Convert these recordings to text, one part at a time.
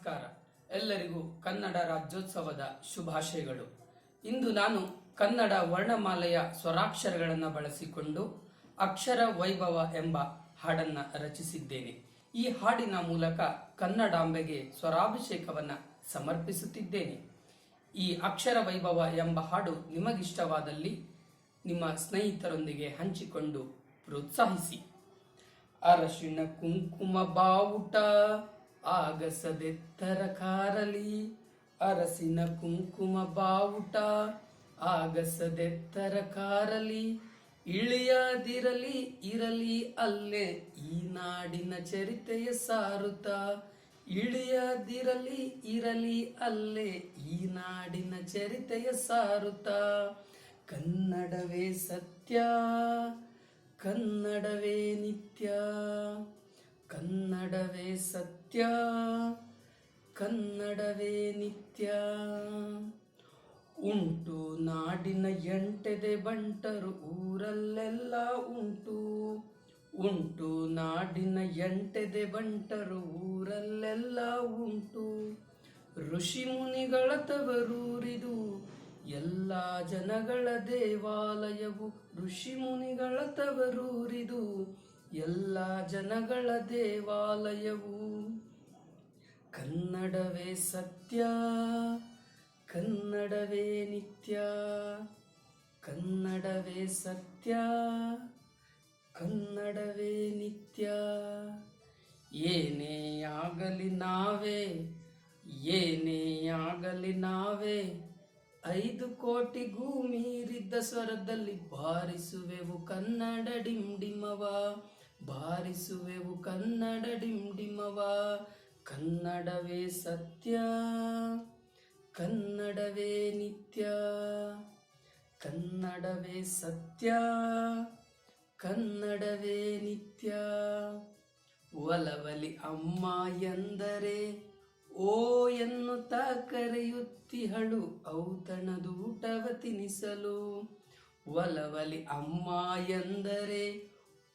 ನಮಸ್ಕಾರ. ಎಲ್ಲರಿಗೂ ಕನ್ನಡ ರಾಜ್ಯೋತ್ಸವದ ಶುಭಾಶಯಗಳು. ಇಂದು ನಾನು ಕನ್ನಡ ವರ್ಣಮಾಲೆಯ ಸ್ವರಾಕ್ಷರಗಳನ್ನು ಬಳಸಿಕೊಂಡು ಅಕ್ಷರ ವೈಭವ ಎಂಬ ಹಾಡನ್ನ ರಚಿಸಿದ್ದೇನೆ. ಈ ಹಾಡಿನ ಮೂಲಕ ಕನ್ನಡಾಂಬೆಗೆ ಸ್ವರಾಭಿಷೇಕವನ್ನ ಸಮರ್ಪಿಸುತ್ತಿದ್ದೇನೆ. ಈ ಅಕ್ಷರ ವೈಭವ ಎಂಬ ಹಾಡು ನಿಮಗಿಷ್ಟವಾದಲ್ಲಿ ನಿಮ್ಮ ಸ್ನೇಹಿತರೊಂದಿಗೆ ಹಂಚಿಕೊಂಡು ಪ್ರೋತ್ಸಾಹಿಸಿ. ಅರಶಿನ ಕುಂಕುಮ ಬಾವುಟ ಆಗಸದೆತ್ತರ ಕಾರಲಿ, ಅರಸಿನ ಕುಂಕುಮ ಬಾವುಟ. ಆಗಸದೆತ್ತರ ಕಾರಲಿ, ಇಳಿಯದಿರಲಿ, ಇರಲಿ ಅಲ್ಲೇ ಈ ನಾಡಿನ ಚರಿತೆಯ ಸಾರುತ. ಇಳಿಯದಿರಲಿ, ಇರಲಿ ಅಲ್ಲೇ ಈ ನಾಡಿನ ಚರಿತೆಯ ಸಾರುತ. ಕನ್ನಡವೇ ಸತ್ಯ, ಕನ್ನಡವೇ ನಿತ್ಯ. ಕನ್ನಡವೇ ಸತ್ಯ, ಕನ್ನಡವೇ ನಿತ್ಯ. ಉಂಟು ನಾಡಿನ ಎಂಟೆದೆ ಬಂಟರು ಊರಲ್ಲೆಲ್ಲ ಉಂಟು. ಉಂಟು ನಾಡಿನ ಎಂಟೆದೆ ಬಂಟರು ಊರಲ್ಲೆಲ್ಲ ಉಂಟು. ಋಷಿ ಮುನಿಗಳ ತವರೂರಿದು ಎಲ್ಲ ಜನಗಳ ದೇವಾಲಯವು ಋಷಿ ಮುನಿಗಳ ತವರೂರಿದು ಎಲ್ಲ ಜನಗಳ ದೇವಾಲಯವು ಕನ್ನಡವೇ ಸತ್ಯ, ಕನ್ನಡವೇ ನಿತ್ಯ, ಕನ್ನಡವೇ ಸತ್ಯ, ಕನ್ನಡವೇ ನಿತ್ಯ. ಏನೇ ಆಗಲಿ ನಾವೇ, ಏನೇ ಆಗಲಿ ನಾವೇ, ಐದು ಕೋಟಿಗೂ ಮೀರಿದ್ದ ಸ್ವರದಲ್ಲಿ ಬಾರಿಸುವೆವು ಕನ್ನಡ ಡಿಂಡಿಮವ. ಬಾರಿಸುವೆವು ಕನ್ನಡ ಡಿಂಡಿಮವ, ಕನ್ನಡವೇ ಸತ್ಯ, ಕನ್ನಡವೇ ನಿತ್ಯ, ಕನ್ನಡವೇ ಸತ್ಯ, ಕನ್ನಡವೇ ನಿತ್ಯ. ಒಲವಲಿ ಅಮ್ಮ ಎಂದರೆ, ಓ ಎನ್ನುತ್ತ ಕರೆಯುತ್ತಿಹಳು, ಔತಣದೂಟವ ತಿನಿಸಲು. ಒಲವಲಿ ಅಮ್ಮ ಎಂದರೆ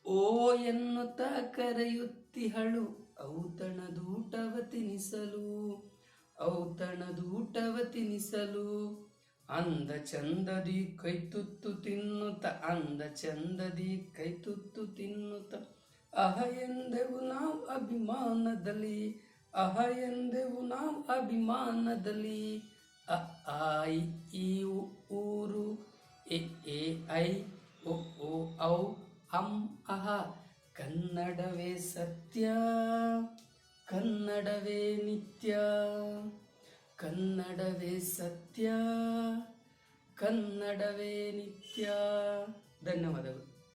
ಓ ಎನ್ನುತ್ತ ಕರೆಯುತ್ತಿಹಳು ಔತಣದೂಟವ ತಿನಿಸಲು ಔತಣದೂಟವ ತಿನಿಸಲು. ಅಂದ ಚಂದದಿ ಕೈತುತ್ತು ತಿನ್ನುತ್ತ, ಅಂದ ಚಂದದಿ ಕೈತುತ್ತು ತಿನ್ನುತ್ತ. ಅಹ ಎಂದೆವು ನಾವು ಅಭಿಮಾನದಲ್ಲಿ, ಅಹ ಎಂದೆವು ನಾವು ಅಭಿಮಾನದಲ್ಲಿ. ಅ, ಆಯಿ, ಈ ಊರು ಎ, ಐ ಸತ್ಯ ಕನ್ನಡವೇ ನಿತ್ಯ ಕನ್ನಡವೇ ಸತ್ಯ ಕನ್ನಡವೇ ನಿತ್ಯ. ಧನ್ಯವಾದಗಳು.